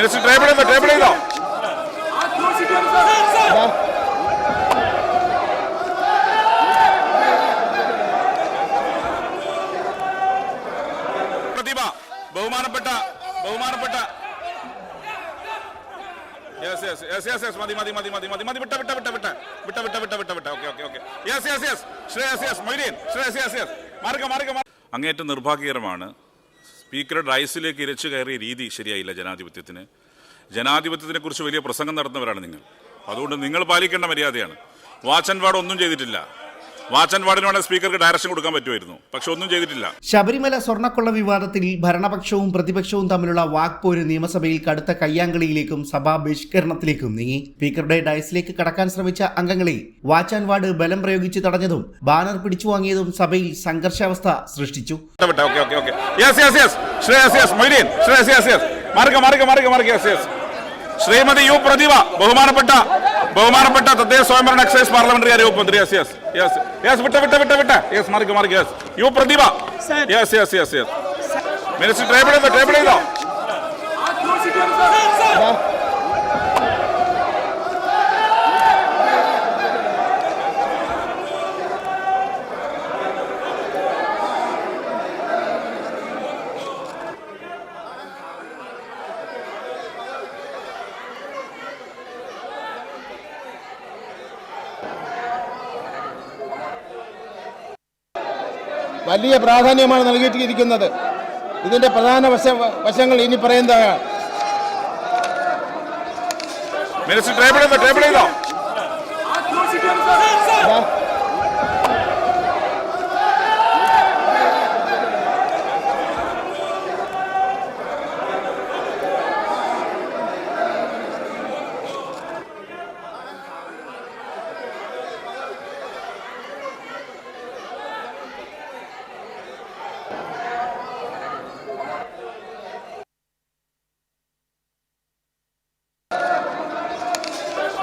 Minister table ചെയ്തോ table ചെയ്തോ പ്രതിഭ ബഹുമാനപ്പെട്ട ബഹുമാനപ്പെട്ട yes yes yes yes yes മതി മതി മതി മതി മതി മതി വിട്ട വിട്ട വിട്ട വിട്ട വിട്ട വിട്ട വിട്ട വിട്ട വിട്ട. Okay okay okay yes yes yes Shreyas yes Moideen Shreyas yes yes മാർഗ മാർഗ അങ്ങേറ്റം നിർഭാഗ്യകരമാണ് സ്പീക്കറുടെ റൈസിലേക്ക് ഇരച്ചു കയറിയ രീതി ശരിയായില്ല ജനാധിപത്യത്തിന്. ജനാധിപത്യത്തിനെ കുറിച്ച് വലിയ പ്രസംഗം നടത്തുന്നവരാണ് നിങ്ങൾ. അതുകൊണ്ട് നിങ്ങൾ പാലിക്കേണ്ട മര്യാദയാണ്. വാച്ച് ആൻഡ് വാർഡ് ഒന്നും ചെയ്തിട്ടില്ല. വാച്ച് ആൻഡ് വാർഡിന് സ്പീക്കർക്ക് ഡയറക്ഷൻ കൊടുക്കാൻ പറ്റുമായിരുന്നു. പക്ഷെ ഒന്നും ചെയ്തിട്ടില്ല. ശബരിമല സ്വർണക്കൊള്ള വിവാദത്തിൽ ഭരണപക്ഷവും പ്രതിപക്ഷവും തമ്മിലുള്ള വാക്പോര് നിയമസഭയിൽ കടുത്ത കയ്യാങ്കളിയിലേക്കും സഭാ ബഹിഷ്കരണത്തിലേക്കും നീങ്ങി. സ്പീക്കറുടെ ഡയസിലേക്ക് കടക്കാൻ ശ്രമിച്ച അംഗങ്ങളെ വാച്ച് ആൻഡ് വാർഡ് ബലം പ്രയോഗിച്ച് തടഞ്ഞതും ബാനർ പിടിച്ചു വാങ്ങിയതും സഭയിൽ സംഘർഷാവസ്ഥ സൃഷ്ടിച്ചു. ശ്രീമതി യു പ്രതിഭ ബഹുമാനപ്പെട്ട ബഹുമാനപ്പെട്ട തദ്ദേശ സ്വയംഭരണ എക്സൈസ് പാർലമെന്ററി കാര്യ മന്ത്രി. യെസ് യെസ് യെസ് യെസ് വിട്ട വിട്ട വിട്ട വിട്ട. Yes mark mark yes U Prathibha. Yes yes yes yes minister table ചെയ്തോ ടേബിൾ ചെയ്തോ? വലിയ പ്രാധാന്യമാണ് നൽകിയിരിക്കുന്നത്. ഇതിന്റെ പ്രധാന വശ വശങ്ങൾ ഇനി പറയുന്നതാണ് മിനിസ്റ്റർ ടേബിൾ ചെയ്തോ ടേബിൾ ചെയ്തോ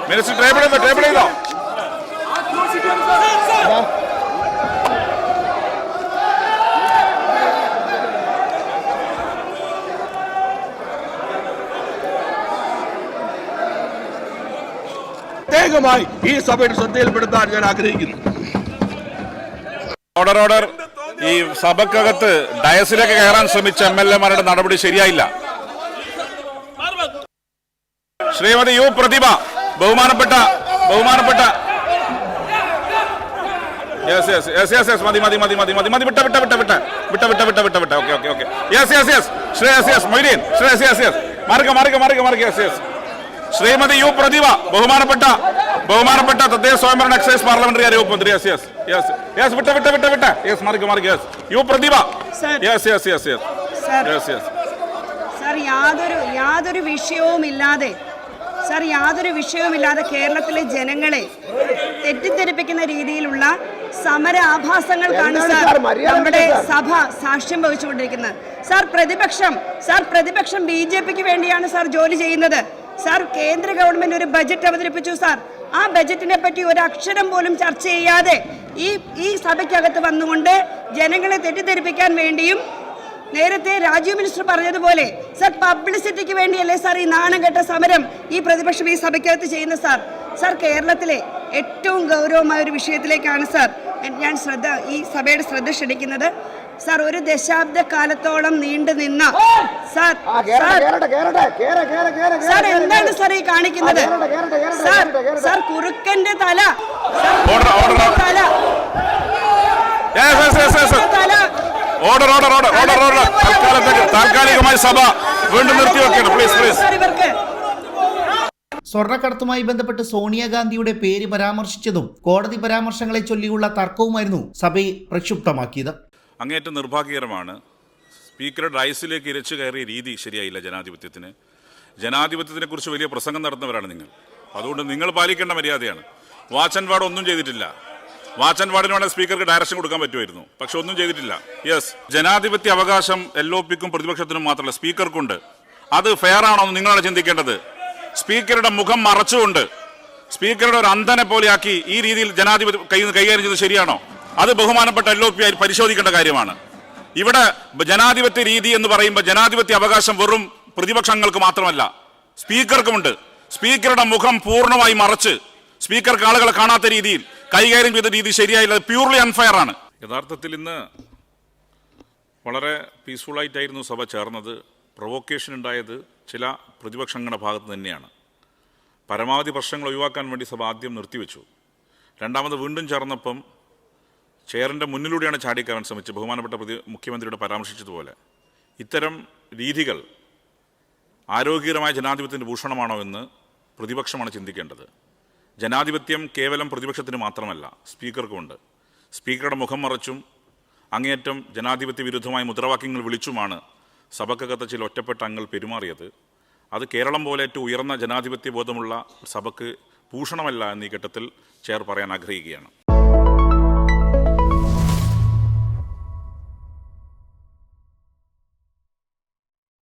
മിനിസ്റ്റർ ടേബിൾ ചെയ്തോ ടേബിൾ ചെയ്തോ? പ്രത്യേകമായി ഈ സഭയുടെ ശ്രദ്ധയിൽപ്പെടുത്താൻ ഞാൻ ആഗ്രഹിക്കുന്നു. ഓർഡർ ഓർഡർ ഈ സഭക്കകത്ത് ഡയസിലേക്ക് കയറാൻ ശ്രമിച്ച എം എൽ എമാരുടെ നടപടി ശരിയായില്ല. ശ്രീമതി യു പ്രതിഭ. ബഹുമാനപ്പെട്ട ബഹുമാനപ്പെട്ട. Yes yes yes yes yes മതി മതി മതി മതി മതി മതി. വിട്ട വിട്ട വിട്ട വിട്ട. വിട്ട വിട്ട വിട്ട വിട്ട വിട്ട. Okay okay okay yes yes yes Shreyas yes Moideen. Shreyas yes yes yes yes Srimathi U Prathibha ബഹുമാനപ്പെട്ട ബഹുമാനപ്പെട്ട തദ്ദേശ സ്വയംഭരണ എക്സൈസ് പാർലമെന്ററി കാര്യ മന്ത്രി യെസ് യെസ് യെസ് യെസ് വിട്ട വിട്ട വിട്ട വിട്ട. Yes mark mark. Yes U Prathibha. Yes yes yes yes. Yes yes sir യാതൊരു യാതൊരു വിഷയവുമില്ലാതെ സാർ യാതൊരു വിഷയവുമില്ലാതെ കേരളത്തിലെ ജനങ്ങളെ തെറ്റിദ്ധരിപ്പിക്കുന്ന രീതിയിലുള്ള സമര ആഭാസങ്ങൾക്കാണ് സാർ നമ്മുടെ സഭ സാക്ഷ്യം വഹിച്ചുകൊണ്ടിരിക്കുന്നത്. സാർ പ്രതിപക്ഷം സാർ പ്രതിപക്ഷം ബി ജെ പിക്ക് വേണ്ടിയാണ് സാർ ജോലി ചെയ്യുന്നത്. സാർ കേന്ദ്ര ഗവൺമെന്റ് ഒരു ബജറ്റ് അവതരിപ്പിച്ചു സാർ. ആ ബജറ്റിനെ പറ്റി ഒരു അക്ഷരം പോലും ചർച്ച ചെയ്യാതെ ഈ ഈ സഭയ്ക്കകത്ത് വന്നുകൊണ്ട് ജനങ്ങളെ തെറ്റിദ്ധരിപ്പിക്കാൻ വേണ്ടിയും നേരത്തെ രാജീവ് മിനിസ്റ്റർ പറഞ്ഞതുപോലെ സർ പബ്ലിസിറ്റിക്ക് വേണ്ടിയല്ലേ സാർ ഈ നാണം കെട്ട സമരം ഈ പ്രതിപക്ഷം ഈ സഭയ്ക്കകത്ത് ചെയ്യുന്ന സാർ? സാർ കേരളത്തിലെ ഏറ്റവും ഗൗരവമായ ഒരു വിഷയത്തിലേക്കാണ് സാർ ഞാൻ ശ്രദ്ധ ഈ സഭയുടെ ശ്രദ്ധ ക്ഷണിക്കുന്നത്. സാർ ഒരു ദശാബ്ദ കാലത്തോളം നീണ്ടു നിന്ന സാർ എന്താണ്. സാർ ഈ കാണിക്കുന്നത്? സാർ. സാർ കുറുക്കന്റെ തല സാർ ഓർഡർ, ഓർഡർ, കുറുക്കന്റെ തല യെസ് യെസ് യെസ് യെസ് തല order order order order order തൽക്കാലത്തേക്ക് താൽക്കാലികമായി സഭ വീണ്ടും നിർത്തിവെക്കണം. പ്ലീസ് പ്ലീസ് സ്വർണക്കടത്തുമായി ബന്ധപ്പെട്ട് സോണിയാഗാന്ധിയുടെ പേര് പരാമർശിച്ചതും കോടതി പരാമർശങ്ങളെ ചൊല്ലിയുള്ള തർക്കവുമായിരുന്നു സഭയെ പ്രക്ഷുബ്ധമാക്കിയത്. അങ്ങേറ്റം നിർഭാഗ്യകരമാണ് സ്പീക്കറുടെ റൈസിലേക്ക് ഇരച്ചു കയറിയ രീതി ശരിയായില്ല ജനാധിപത്യത്തിന്. ജനാധിപത്യത്തിനെ കുറിച്ച് വലിയ പ്രസംഗം നടത്തുന്നവരാണ് നിങ്ങൾ. അതുകൊണ്ട് നിങ്ങൾ പാലിക്കേണ്ട മര്യാദയാണ്. വാച്ച് ആൻഡ് വാർഡ് ഒന്നും ചെയ്തിട്ടില്ല. വാച്ച് ആൻഡ് വാർഡിന് വേണ്ട സ്പീക്കർക്ക് ഡയറക്ഷൻ കൊടുക്കാൻ പറ്റുമായിരുന്നു. പക്ഷെ ഒന്നും ചെയ്തിട്ടില്ല. യെസ് ജനാധിപത്യ അവകാശം എൽ ഒ പിക്കും പ്രതിപക്ഷത്തിനും മാത്രമല്ല സ്പീക്കർക്കുണ്ട്. അത് ഫെയർ ആണോ നിങ്ങളാണ് ചിന്തിക്കേണ്ടത്. സ്പീക്കറുടെ മുഖം മറച്ചുകൊണ്ട് സ്പീക്കറുടെ ഒരു അന്ധനെ പോലെയാക്കി ഈ രീതിയിൽ ജനാധിപത്യ കൈകാര്യം ചെയ്തത് ശരിയാണോ? അത് ബഹുമാനപ്പെട്ട എൽ ഒ പി പരിശോധിക്കേണ്ട കാര്യമാണ്. ഇവിടെ ജനാധിപത്യ രീതി എന്ന് പറയുമ്പോൾ ജനാധിപത്യ അവകാശം വെറും പ്രതിപക്ഷങ്ങൾക്ക് മാത്രമല്ല സ്പീക്കർക്കുമുണ്ട്. സ്പീക്കറുടെ മുഖം പൂർണമായി മറച്ച് സ്പീക്കർക്ക് ആളുകളെ കാണാത്ത രീതിയിൽ കൈകാര്യം ചെയ്ത രീതി ശരിയായില്ല. പ്യൂർലി അൺഫെയർ ആണ്. യഥാർത്ഥത്തിൽ ഇന്ന് വളരെ പീസ്ഫുൾ ആയിട്ടായിരുന്നു സഭ ചേർന്നത്. പ്രൊവോക്കേഷൻ ഉണ്ടായത് ചില പ്രതിപക്ഷങ്ങളുടെ ഭാഗത്ത് തന്നെയാണ്. പരമാവധി പ്രശ്നങ്ങൾ ഒഴിവാക്കാൻ വേണ്ടി സഭ ആദ്യം നിർത്തിവെച്ചു. രണ്ടാമത് വീണ്ടും ചേർന്നപ്പം ചെയറിന്റെ മുന്നിലൂടെയാണ് ചാടിക്കയറാൻ ശ്രമിച്ചത്. ബഹുമാനപ്പെട്ട പ്രതി മുഖ്യമന്ത്രിയുടെ പരാമർശിച്ചതുപോലെ. ഇത്തരം രീതികൾ ആരോഗ്യകരമായ ജനാധിപത്യത്തിന്റെ ഭൂഷണമാണോ എന്ന് പ്രതിപക്ഷമാണ് ചിന്തിക്കേണ്ടത്. ജനാധിപത്യം കേവലം പ്രതിപക്ഷത്തിന് മാത്രമല്ല സ്പീക്കർക്കുമുണ്ട്. സ്പീക്കറുടെ മുഖം മറച്ചും അങ്ങേയറ്റം ജനാധിപത്യ വിരുദ്ധമായ മുദ്രാവാക്യങ്ങൾ വിളിച്ചുമാണ് സഭക്കകത്ത് ചില ഒറ്റപ്പെട്ട അംഗങ്ങൾ പെരുമാറിയത്. അത് കേരളം പോലെ ഏറ്റവും ഉയർന്ന ജനാധിപത്യ ബോധമുള്ള സഭക്ക് ഭൂഷണമല്ല എന്നീ ഘട്ടത്തിൽ ചെയർ പറയാൻ ആഗ്രഹിക്കുകയാണ്.